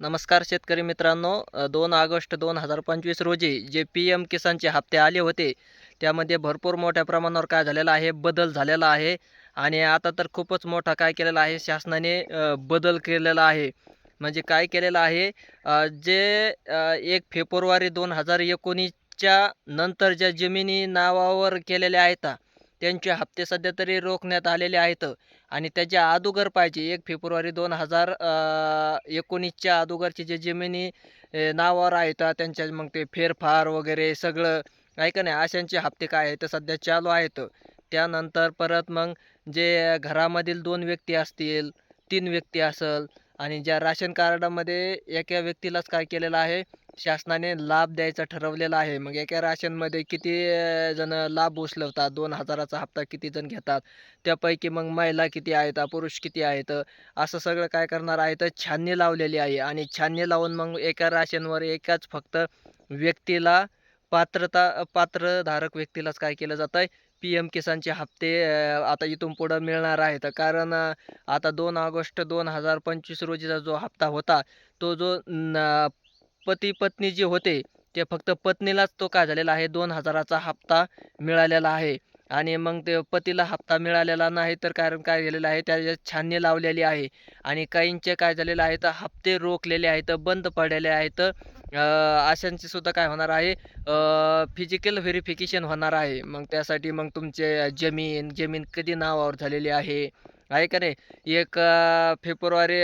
नमस्कार शेतकरी मित्रांनो. दोन ऑगस्ट दोन हजार पंचवीस रोजी जे पी एम किसानचे हप्ते आले होते त्यामध्ये भरपूर मोठ्या प्रमाणावर काय झालेलं आहे? बदल झालेला आहे. आणि आता तर खूपच मोठा काय केलेला आहे? शासनाने बदल केलेला आहे. म्हणजे काय केलेलं आहे? जे एक फेब्रुवारी दोन हजार एकोणीसच्या नंतर ज्या जमिनी नावावर केलेल्या आहेत त्यांचे हप्ते सध्या तरी रोखण्यात आलेले आहेत. आणि त्याच्या अगोदर पाहिजे. एक फेब्रुवारी दोन हजार एकोणीसच्या अगोदरचे जे जमिनी नावावर आहेत त्यांच्या मग ते फेरफार वगैरे सगळं आहे का नाही? अशांचे हप्ते काय आहेत? सध्या चालू आहेत. त्यानंतर परत मग जे घरामधील दोन व्यक्ती असतील तीन व्यक्ती असेल आणि ज्या राशन कार्डामध्ये एका व्यक्तीलाच काय केलेलं आहे? शासनाने लाभ द्यायचा ठरवलेला आहे. मग एका राशनमध्ये किती जण लाभ उचलवतात? दोन हजाराचा हप्ता किती जण घेतात? त्यापैकी मग महिला किती आहेत? पुरुष किती आहेत? असं सगळं काय करणार आहे? तर छाननी लावलेली आहे. आणि छाननी लावून मग एका राशनवर एकाच फक्त व्यक्तीला पात्रता पात्रधारक व्यक्तीलाच काय केलं जातं आहे पी एम किसानचे हप्ते आता इथून पुढं मिळणार आहेत. कारण आता दोन ऑगस्ट दोन हजार पंचवीस रोजीचा जो हप्ता होता तो जो न पती पत्नी जे होते ते फक्त पत्नीलाच तो काय झालेला आहे दोन हजाराचा हप्ता मिळालेला आहे. आणि मग ते पतीला हप्ता मिळालेला नाही तर कारण काय झालेलं आहे त्याच्यात छाननी लावलेली आहे. आणि काहींचे काय झालेलं आहे तर हप्ते रोखलेले आहेत बंद पडलेले आहेत. अशांचे सुद्धा काय होणार आहे फिजिकल व्हेरिफिकेशन होणार आहे. मग त्यासाठी मग तुमचे जमीन जमीन कधी नावावर झालेली आहे? आहे का नाही एक फेब्रुवारी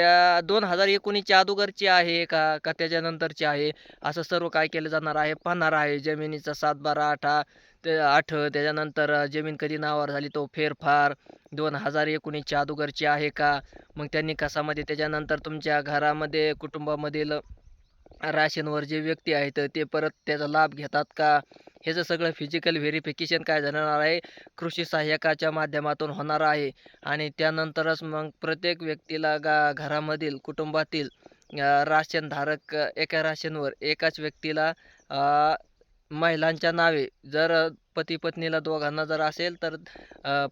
दोन हजार एकोणीसच्या अगोदरची आहे का का त्याच्यानंतरची आहे? असं सर्व काय केलं जाणार आहे? पाहणार आहे. जमिनीचा सात बारा आठा ते आठ त्याच्यानंतर जमीन कधी नावावर झाली तो फेरफार दोन हजार एकोणीसच्या अगोदरची आहे का? मग त्यांनी कसामध्ये त्याच्यानंतर तुमच्या घरामध्ये कुटुंबामधील राशनवर जे व्यक्ती आहेत ते परत त्याचा लाभ घेतात का? ह्याचं सगळं फिजिकल व्हेरिफिकेशन काय जाणार आहे? कृषी सहाय्यकाच्या माध्यमातून होणार आहे. आणि त्यानंतरच मग प्रत्येक व्यक्तीला गा घरामधील कुटुंबातील राशनधारक एका राशनवर एकाच व्यक्तीला महिलांच्या नावे. जर पती पत्नीला दोघांना जर असेल तर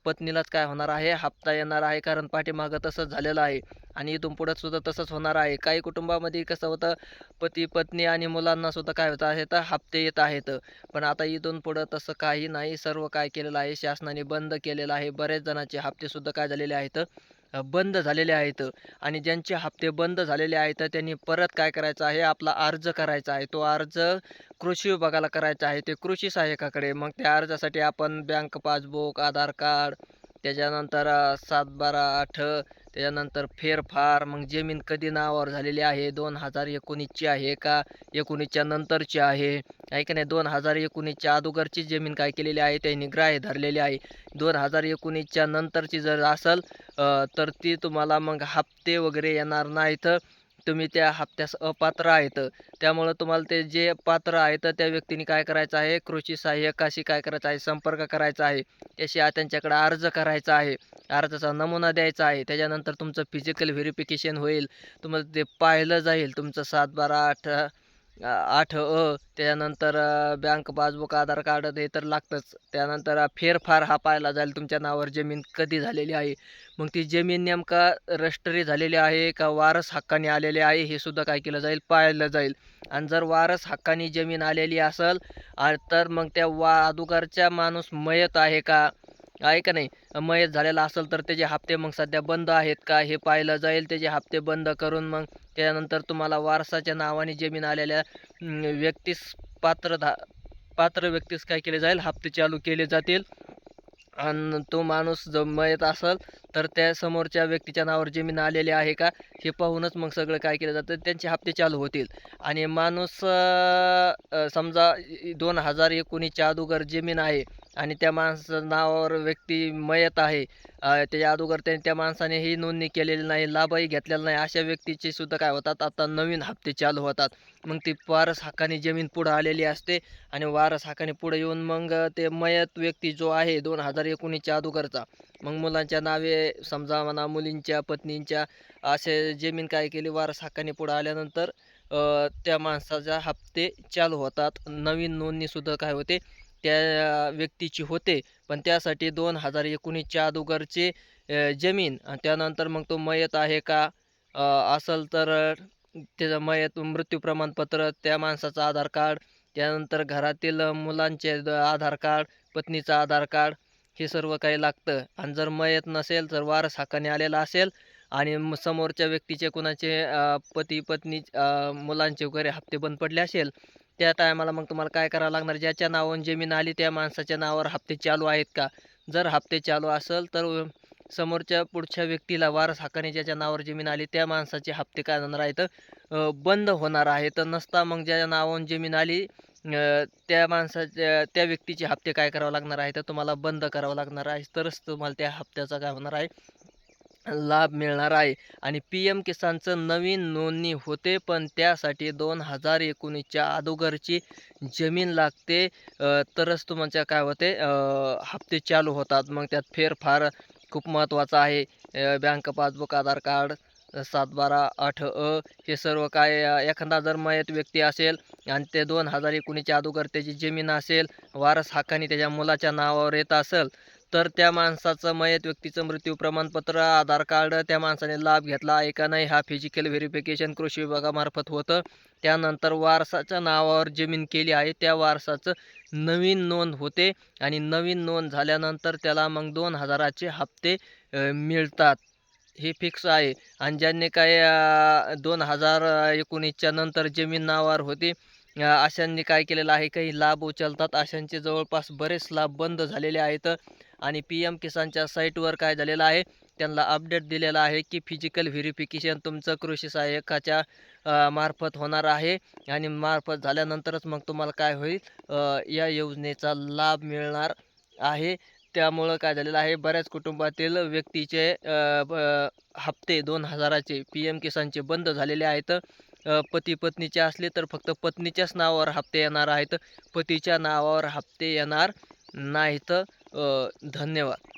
पत्नीलाच काय होणार आहे? हप्ता येणार आहे कारण पाठीमागं तसंच झालेलं आहे. आणि इथून पुढं सुद्धा तसंच होणार आहे. काही कुटुंबामध्ये कसं होतं पती पत्नी आणि मुलांना सुद्धा काय होत आहे तर हप्ते येत आहेत. पण आता इथून पुढं तसं काही नाही. सर्व काय केलेलं आहे शासनाने बंद केलेलं आहे. बरेच जणांचे हप्तेसुद्धा काय झालेले आहेत. बंद झालेले आहेत आणि ज्यांचे हप्ते बंद झालेले आहेत त्यांनी परत काय करायचं आहे? आपला अर्ज करायचा आहे. तो अर्ज कृषी विभागाला करायचा आहे. ते कृषी सहाय्यकाकडे. मग त्या अर्जासाठी आपण बँक पासबुक आधार कार्ड त्याच्यानंतर सात बारा आठ त्याच्यानंतर फेरफार मग जमीन कधी नावावर झालेली आहे? दोन हजार एकोणीसची आहे का? एकोणीसच्या नंतरची आहे. आहे का नाही? दोन हजार एकोणीसच्या अगोदरची जमीन काय केलेली आहे? त्यांनी ग्राह्य धरलेली आहे. दोन हजार एकोणीसच्या नंतरची जर असेल तर ती तुम्हाला मग हप्ते वगैरे येणार नाहीत. तुम्ही त्या हप्त्यास अपात्र आहेत. त्यामुळं तुम्हाला ते जे पात्र आहेत त्या व्यक्तीने काय करायचं आहे? कृषी सहाय्यकाशी काय करायचं आहे? संपर्क करायचा आहे. त्याशी त्यांच्याकडे अर्ज करायचा आहे. अर्जाचा नमुना द्यायचा आहे. त्याच्यानंतर तुमचं फिजिकल व्हेरिफिकेशन होईल. तुम्हाला ते पाहिलं जाईल. तुमचं सात बारा आठ आठ अ त्याच्यानंतर बँक पासबुक आधार कार्ड ते तर लागतंच. त्यानंतर फेरफार हा पाहिला जाईल तुमच्या नावावर जमीन कधी झालेली आहे. मग ती जमीन नेमका रजिस्ट्री झालेली आहे का वारस हक्काने आलेली आहे हे सुद्धा काय केलं जाईल? पाहिलं जाईल. आणि जर वारस हक्काने जमीन आलेली असेल तर मग त्या वा अगोदरच्या माणूस मयत आहे का? आहे का नाही? मयत झालेला असेल तर त्याचे हप्ते मग सध्या बंद आहेत का? हे पाहिलं जाईल. त्याचे हप्ते बंद करून मग त्यानंतर तुम्हाला वारसाच्या नावाने जमीन आलेल्या व्यक्तीस पात्र धा पात्र व्यक्तीस काय केले जाईल? हप्ते चालू केले जातील. आणि तो माणूस जर मयत असेल तर त्या समोरच्या व्यक्तीच्या नावावर जमीन आलेली आहे का हे पाहूनच मग सगळं काय केलं जातं त्यांचे हप्ते चालू होतील. आणि माणूस समजा दोन हजार एकोणीसच्या अगोदर जमीन आहे आणि त्या माणसाचं नावावर व्यक्ती मयत आहे त्याच्या अगोदर त्या त्या माणसाने ही नोंदणी केलेली नाही लाभही घेतलेला नाही अशा व्यक्तीचे सुद्धा काय होतात आता नवीन हप्ते चालू होतात. मग ती वारस हक्काने जमीन पुढं आलेली असते आणि वारस हक्काने पुढे येऊन मग ते मयत व्यक्ती जो आहे दोन हजार एकोणीसच्या अगोदरचा मग मुलांच्या नावे समजा म्हणा मुलींच्या पत्नींच्या असे जमीन काय केली वारस हक्काने पुढं आल्यानंतर त्या माणसाच्या हप्ते चालू होतात. नवीन नोंदणीसुद्धा काय होते? त्या व्यक्तीची होते. पण त्यासाठी दोन हजार एकोणीसच्या अगोदरचे जमीन त्यानंतर मग तो मयत आहे का? असेल तर त्याचं मयत मृत्यू प्रमाणपत्र त्या माणसाचं आधार कार्ड त्यानंतर घरातील मुलांचे आधार कार्ड पत्नीचं आधार कार्ड हे सर्व काही लागतं. आणि जर मयत नसेल तर वारस हाकाने आलेला असेल आणि समोरच्या व्यक्तीचे कुणाचे पती पत्नी मुलांचे वगैरे हप्ते बंद पडले असेल त्या टायमाला मग तुम्हाला काय करावं लागणार? ज्याच्या नावावर जमीन आली त्या माणसाच्या नावावर हप्ते चालू आहेत का? जर हप्ते चालू असेल तर समोरच्या पुढच्या व्यक्तीला वारस हाकाने ज्याच्या नावावर जमीन आली त्या माणसाचे हप्ते काय होणार आहेत? बंद होणार आहे तर नसता मग ज्या नावावर जमीन आली त्या माणसाच्या त्या व्यक्तीचे हप्ते काय करावं लागणार आहे? तर तुम्हाला बंद करावं लागणार आहे. तरच तुम्हाला त्या हप्त्याचा काय होणार आहे. लाभ मिळणार आहे. आणि पी एम किसानचं नवीन नोंदणी होते पण त्यासाठी दोन हजार एकोणीसच्या अगोदरची जमीन लागते. तरच तुमच्या काय होते? हप्ते चालू होतात. मग त्यात फेरफार खूप महत्त्वाचा आहे. बँक पासबुक आधार कार्ड सात बारा आठ अ हे सर्व काय एखादा जर मयत व्यक्ती असेल आणि ते दोन हजार एकोणीसच्या अगोदर त्याची जमीन असेल वारस हक्काने त्याच्या मुलाच्या नावावर येत असेल तर त्या माणसाचं मयत व्यक्तीचं मृत्यू प्रमाणपत्र आधार कार्ड त्या माणसाने लाभ घेतला आहे का नाही हा फिजिकल व्हेरिफिकेशन कृषी विभागामार्फत होतं. त्यानंतर वारसाच्या नावावर जमीन केली आहे त्या वारसाचं नवीन नोंद होते आणि नवीन नोंद झाल्यानंतर त्याला मग दोन हजाराचे हप्ते मिळतात. हे फिक्स आहे. आणि ज्यांनी काय दोन हजार एकोणीसच्या नंतर जमीन नावावर होती अशांनी काय केलेलं आहे काही लाभ उचलतात. अशांचे जवळपास बरेच लाभ बंद झालेले आहेत. आणि पी एम किसानच्या साईटवर काय झालेलं आहे त्यांना अपडेट दिलेला आहे की फिजिकल व्हेरिफिकेशन तुमचं कृषी सहाय्यकाच्या मार्फत होणार आहे. आणि मार्फत झाल्यानंतरच मग तुम्हाला काय होईल या योजनेचा लाभ मिळणार आहे. त्यामुळं काय झालेलं आहे बऱ्याच कुटुंबातील व्यक्तीचे हप्ते दोन हजाराचे पी एम किसानचे बंद झालेले आहेत. पती पत्नीचे असले तर फक्त पत्नीच्याच नावावर हप्ते येणार आहेत. पतीच्या नावावर हप्ते येणार नाहीत. धन्यवाद.